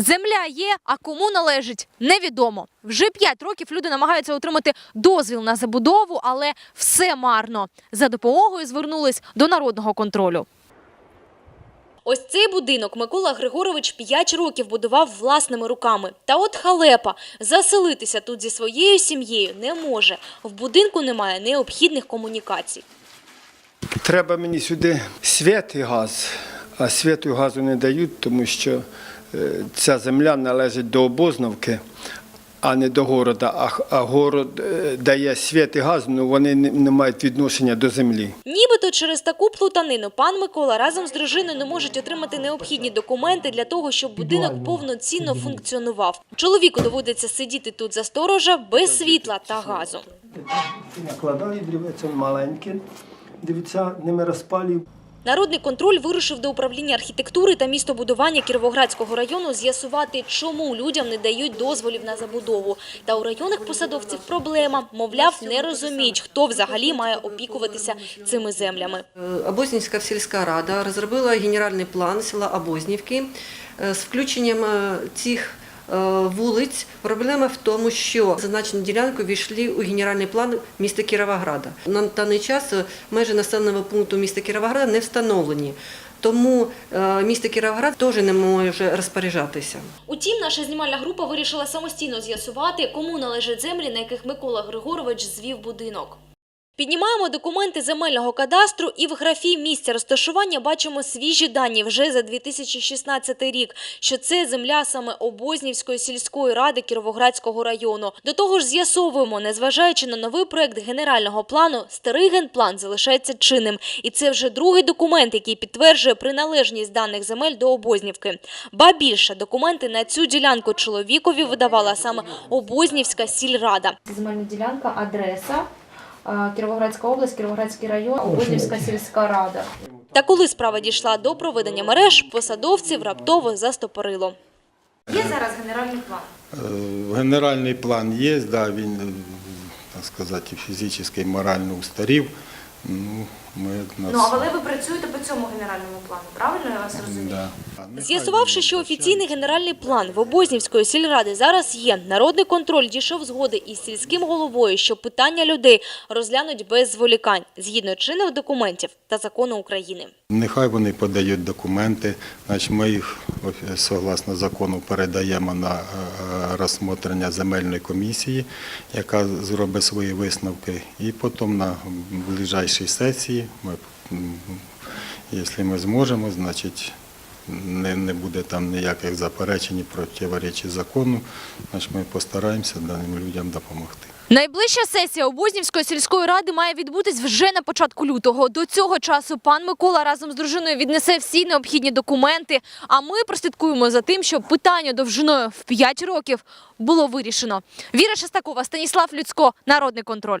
Земля є, а кому належить, невідомо. Вже п'ять років люди намагаються отримати дозвіл на забудову, але все марно. За допомогою звернулись до народного контролю. Ось цей будинок Микола Григорович 5 років будував власними руками. Та от халепа, заселитися тут зі своєю сім'єю не може. В будинку немає необхідних комунікацій. Треба мені сюди світ і газ, а світу і газу не дають, тому що ця земля належить до обозновки, а не до города. А, город е, дає світ і газ, але вони не, мають відношення до землі. Нібито через таку плутанину пан Микола разом з дружиною не можуть отримати необхідні документи для того, щоб будинок повноцінно функціонував. Чоловіку доводиться сидіти тут за сторожа без світла та газу. Накладаю дрівець маленьке, дивіться, ними розпалюю. Народний контроль вирушив до управління архітектури та містобудування Кіровоградського району з'ясувати, чому людям не дають дозволів на забудову. Та у районних посадовців проблема. Мовляв, не розуміють, хто взагалі має опікуватися цими землями. Е, Обознівська сільська рада розробила генеральний план села Обознівки Е, з включенням е, цих е, вулиць. Проблема в тому, що зазначені ділянки війшли у генеральний план міста Кіровограда. На даний час е, межі населеного пункту міста Кіровограда не встановлені. Тому е, місто Кіровоград теж не може розпоряджатися. Утім, наша знімальна група вирішила самостійно з'ясувати, кому належать землі, на яких Микола Григорович звів будинок. Піднімаємо документи земельного кадастру і в графі місця розташування бачимо свіжі дані вже за 2016 рік, що це земля саме Обознівської сільської ради Кіровоградського району. До того ж з'ясовуємо, незважаючи на новий проект генерального плану, старий генплан залишається чинним. І це вже другий документ, який підтверджує приналежність даних земель до Обознівки. Ба більше, документи на цю ділянку чоловікові видавала саме Обознівська сільрада. Земельна ділянка, адреса. Е, Кіровоградська область, Кіровоградський район, Обудівська сільська рада. Та коли справа дійшла до проведення мереж, посадовців раптово застопорило. Є зараз генеральний план. Е, Генеральний план є, да, він, е, так сказати, фізично і морально устарів. Ну, ми нас, ви працюєте по цьому генеральному плану, правильно я вас да. З'ясувавши, що офіційний генеральний план в Обознівської сільради зараз є, народний контроль дійшов згоди із сільським головою, що питання людей розглянуть без зволікань, згідно чинних документів та закону України. Нехай вони подають документи, значить ми їх согласно закону передаємо на е, розсмотрення земельної комісії, яка зробить свої висновки. І потім на ближайшій сесії, ми, якщо ми зможемо, значить не, не буде там ніяких заперечень і противоречій закону, значить ми постараємося даним людям допомогти. Найближча сесія Обознівської сільської ради має відбутись вже на початку лютого. До цього часу пан Микола разом з дружиною віднесе всі необхідні документи. А ми прослідкуємо за тим, щоб питання довжиною в 5 років було вирішено. Віра Шестакова, Станіслав Люцько, Народний контроль.